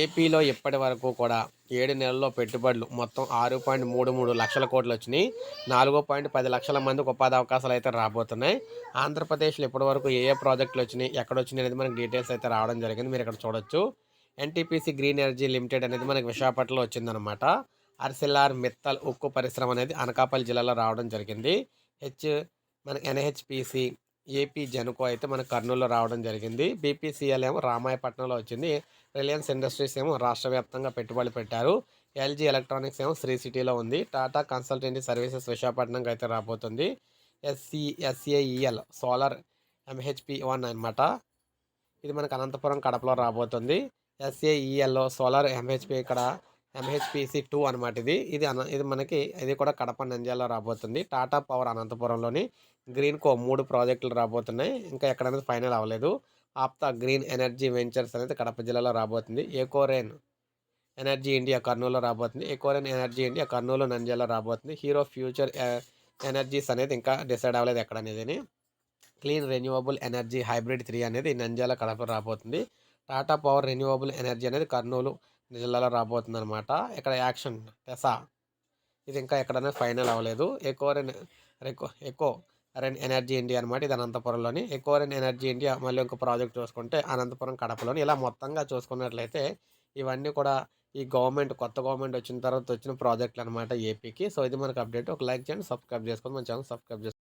ఏపీలో ఇప్పటి వరకు కూడా ఏడు నెలల్లో పెట్టుబడులు మొత్తం ఆరు పాయింట్ మూడు మూడు లక్షల కోట్లు వచ్చినాయి. నాలుగు పాయింట్ పది లక్షల మందికి ఉపాధి అవకాశాలు అయితే రాబోతున్నాయి. ఆంధ్రప్రదేశ్లో ఇప్పటి వరకు ఏ ఏ ప్రాజెక్టులు వచ్చినాయి ఎక్కడ వచ్చినాయి అనేది మనకి డీటెయిల్స్ అయితే రావడం జరిగింది. మీరు ఇక్కడ చూడొచ్చు. ఎన్టీపీసీ గ్రీన్ ఎనర్జీ లిమిటెడ్ అనేది మనకి విశాఖపట్నంలో వచ్చిందనమాట అర్సిలార్ మిత్తల్ ఉక్కు పరిశ్రమ అనేది అనకాపల్లి జిల్లాలో రావడం జరిగింది. హెచ్ మన ఎన్హెచ్పిసి ఏపీ జనుకో అయితే మన కర్నూలులో రావడం జరిగింది. బీపీసీఎల్ ఏమో రామాయపట్నంలో వచ్చింది. రిలయన్స్ ఇండస్ట్రీస్ ఏమో రాష్ట్ర వ్యాప్తంగా పెట్టుబడి పెట్టారు. ఎల్జీ ఎలక్ట్రానిక్స్ ఏమో శ్రీ సిటీలో ఉంది. టాటా కన్సల్టెన్సీ సర్వీసెస్ విశాఖపట్నంకి అయితే రాబోతుంది. SC SAEL solar MHP one అనమాట ఇది మనకు అనంతపురం కడపలో రాబోతుంది. ఎస్ఏఈఎల్లో సోలార్ ఎంహెచ్పి ఇక్కడ ఎంహెచ్పిసి టూ అనమాట ఇది. ఇది అన ఇది మనకి ఇది కూడా కడప నంద్యాలలో రాబోతుంది. టాటా పవర్ అనంతపురంలోని గ్రీన్ కో మూడు ప్రాజెక్టులు రాబోతున్నాయి. ఇంకా ఎక్కడనేది ఫైనల్ అవ్వలేదు. ఆప్తా గ్రీన్ ఎనర్జీ వెంచర్స్ అనేది కడప జిల్లాలో రాబోతుంది. ఏకోరేన్ ఎనర్జీ ఇండియా కర్నూలులో రాబోతుంది. ఏకోరేన్ ఎనర్జీ ఇండియా కర్నూలు నంద్యాలలో రాబోతుంది. హీరో ఫ్యూచర్ ఎనర్జీస్ అనేది ఇంకా డిసైడ్ అవ్వలేదు ఎక్కడ అనేది clean renewable energy hybrid three అనేది నంద్యాల కడప రాబోతుంది. టాటా పవర్ రెన్యూవబుల్ ఎనర్జీ అనేది కర్నూలు జిల్లాలో రాబోతుంది అనమాట ఇక్కడ యాక్షన్ టెసా ఇది ఇంకా ఎక్కడైనా ఫైనల్ అవ్వలేదు. Ecoren eco eco ren energy India అనమాట ఇది అనంతపురంలోని. ఎకోరెన్ ఎనర్జీ ఇండియా మళ్ళీ ఇంకో ప్రాజెక్ట్ చూసుకుంటే అనంతపురం కడపలోని. ఇలా మొత్తంగా చూసుకున్నట్లయితే ఇవన్నీ కూడా ఈ గవర్నమెంట్ కొత్త గవర్నమెంట్ వచ్చిన తర్వాత వచ్చిన ప్రాజెక్టులు అనమాట ఏపీకి. సో ఇది మనకు అప్డేట్. ఒక లైక్ చేయండి సబ్స్క్రైబ్ చేసుకోండి. మన ఛానల్ సబ్స్క్రైబ్ చేసుకోండి.